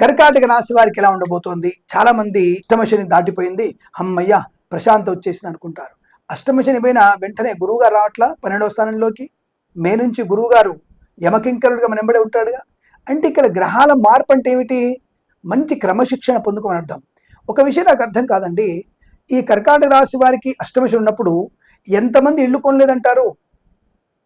కర్కాటక రాశి వారికి ఎలా ఉండబోతోంది? చాలా మంది అష్టమశని దాటిపోయింది. అమ్మయ్య ప్రశాంత వచ్చేసింది అనుకుంటారు. అష్టమశని పైన వెంటనే గురువుగారు రావట్లా? పన్నెండవ స్థానంలోకి? మే నుంచి గురువుగారు యమకింకరుడుగా మన ఉంటాడుగా? అంటే ఇక్కడ గ్రహాల మార్పు అంటే ఏమిటి? మంచి క్రమశిక్షణ పొందుకోమని అర్థం. ఒక విషయం నాకు అర్థం కాదండి. ఈ కర్కాటక రాశి వారికి అష్టమశని ఉన్నప్పుడు ఎంతమంది ఇల్లు కొనలేదంటారు?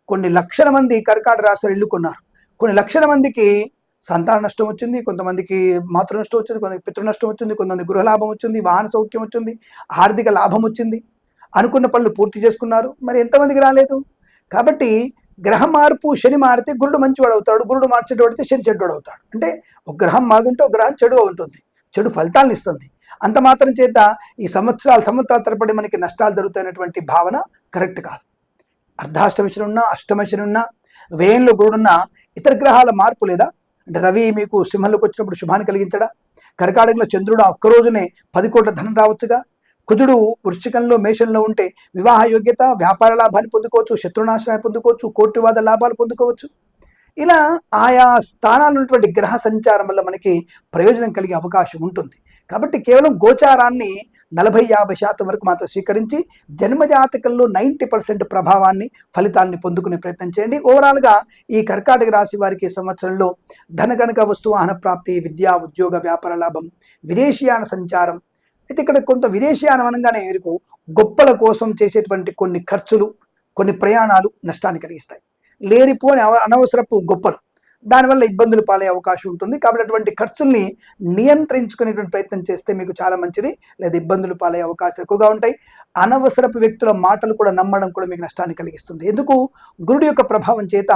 కొన్ని లక్షల మంది కర్కాటక రాశి వారు ఇల్లు కొన్నారు. కొన్ని లక్షల మందికి సంతాన నష్టం వచ్చింది కొంతమందికి మాతృ నష్టం వచ్చింది కొంతమంది పితృ నష్టం వచ్చింది కొంతమంది గృహ లాభం వచ్చింది వాహన సౌఖ్యం వచ్చింది ఆర్థిక లాభం వచ్చింది. అనుకున్న పనులు పూర్తి చేసుకున్నారు. మరి ఎంతమందికి రాలేదు? కాబట్టి గ్రహ మార్పు శని మారితే గురుడు మంచివాడు అవుతాడు గురుడు మార్చేటోడితే శని చెడ్డోడు అవుతాడు. అంటే ఒక గ్రహం మాగుంటే ఒక గ్రహం చెడుగా ఉంటుంది చెడు ఫలితాలను ఇస్తుంది. అంత మాత్రం చేత ఈ సంవత్సరాలు సంవత్సరాల తరబడి మనకి నష్టాలు జరుగుతున్నటువంటి భావన కరెక్ట్ కాదు. అర్ధాష్టమశని ఉన్నా అష్టమశని వ్యయంలో గురుడున్నా ఇతర గ్రహాల మార్పు లేదా అంటే రవి మీకు సింహంలోకి వచ్చినప్పుడు శుభాన్ని కలిగించడా? కర్కాటకంలో చంద్రుడు ఒక్కరోజునే ఒక్క రోజునే పది కోట్ల ధనం రావచ్చుగా? కుజుడు వృశ్చికంలో మేషంలో ఉంటే వివాహ యోగ్యత వ్యాపార లాభాన్ని పొందుకోవచ్చు శత్రునాశనాన్ని పొందుకోవచ్చు కోర్టువాద లాభాలు పొందుకోవచ్చు. ఇలా ఆయా స్థానాలు ఉన్నటువంటి గ్రహ సంచారం వల్ల మనకి ప్రయోజనం కలిగే అవకాశం ఉంటుంది. కాబట్టి కేవలం గోచారాన్ని నలభై యాభై శాతం వరకు మాత్రం స్వీకరించి జన్మజాతకంలో నైంటీ పర్సెంట్ ప్రభావాన్ని ఫలితాలని పొందుకునే ప్రయత్నం చేయండి. ఓవరాల్గా ఈ కర్కాటక రాశి వారికి సంవత్సరంలో ధనగనక వస్తువాహన ప్రాప్తి విద్యా ఉద్యోగ వ్యాపార లాభం విదేశీయాన సంచారం అయితే ఇక్కడ కొంత విదేశీయానం అనగానే వీరికి గొప్పల కోసం చేసేటువంటి కొన్ని ఖర్చులు కొన్ని ప్రయాణాలు నష్టాన్ని కలిగిస్తాయి. లేనిపోని అవ- అనవసరపు గొప్పలు దానివల్ల ఇబ్బందులు పాలే అవకాశం ఉంటుంది. కాబట్టి అటువంటి ఖర్చుల్ని నియంత్రించుకునేటువంటి ప్రయత్నం చేస్తే మీకు చాలా మంచిది. లేదా ఇబ్బందులు పాలే అవకాశాలు ఎక్కువగా ఉంటాయి. అనవసరపు వ్యక్తుల మాటలు కూడా నమ్మడం కూడా మీకు నష్టాన్ని కలిగిస్తుంది. ఎందుకు? గురుడు యొక్క ప్రభావం చేత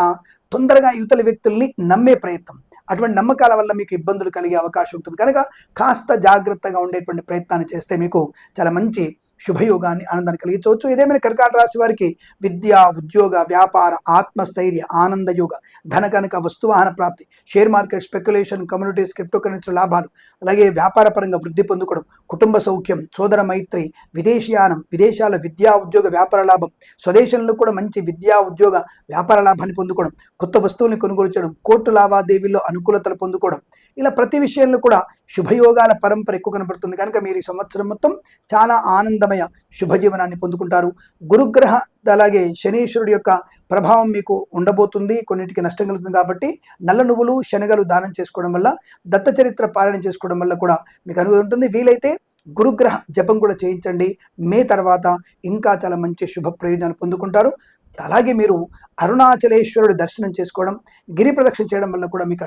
తొందరగా యువతల వ్యక్తుల్ని నమ్మే ప్రయత్నం. అటువంటి నమ్మకాల వల్ల మీకు ఇబ్బందులు కలిగే అవకాశం ఉంటుంది. కనుక కాస్త జాగ్రత్తగా ఉండేటువంటి ప్రయత్నాన్ని చేస్తే మీకు చాలా మంచి శుభయోగాన్ని ఆనందాన్ని కలిగించవచ్చు. ఇదేమైనా కర్కాట రాశి వారికి విద్య ఉద్యోగ వ్యాపార ఆత్మస్థైర్య ఆనందయోగ ధన కనుక వస్తువాహన ప్రాప్తి share market speculation communities crypto currency లాభాలు అలాగే వ్యాపార పరంగా వృద్ధి పొందుకోవడం కుటుంబ సౌఖ్యం సోదర మైత్రి విదేశీయానం విదేశాల విద్యా ఉద్యోగ వ్యాపార లాభం స్వదేశంలో కూడా మంచి విద్యా ఉద్యోగ వ్యాపార లాభాన్ని పొందుకోవడం కొత్త వస్తువుల్ని కొనుగోలు చేయడం కోర్టు లావాదేవీల్లో అనుకూలతలు పొందుకోవడం ఇలా ప్రతి విషయంలో కూడా శుభయోగాల పరంపర ఎక్కువ కనబడుతుంది. కనుక మీరు ఈ సంవత్సరం మొత్తం చాలా ఆనందమయ శుభజీవనాన్ని పొందుకుంటారు. గురుగ్రహ అలాగే శనీశ్వరుడి యొక్క ప్రభావం మీకు ఉండబోతుంది. కొన్నిటికి నష్టం కలుగుతుంది కాబట్టి నల్ల నువ్వులు శనగలు దానం చేసుకోవడం వల్ల దత్త చరిత్ర పాలన చేసుకోవడం వల్ల కూడా మీకు అనుభవం ఉంటుంది. వీలైతే గురుగ్రహ జపం కూడా చేయించండి. మే తర్వాత ఇంకా చాలా మంచి శుభ ప్రయోజనాలు పొందుకుంటారు. అలాగే మీరు అరుణాచలేశ్వరుడు దర్శనం చేసుకోవడం గిరి ప్రదక్షిణ చేయడం వల్ల కూడా మీకు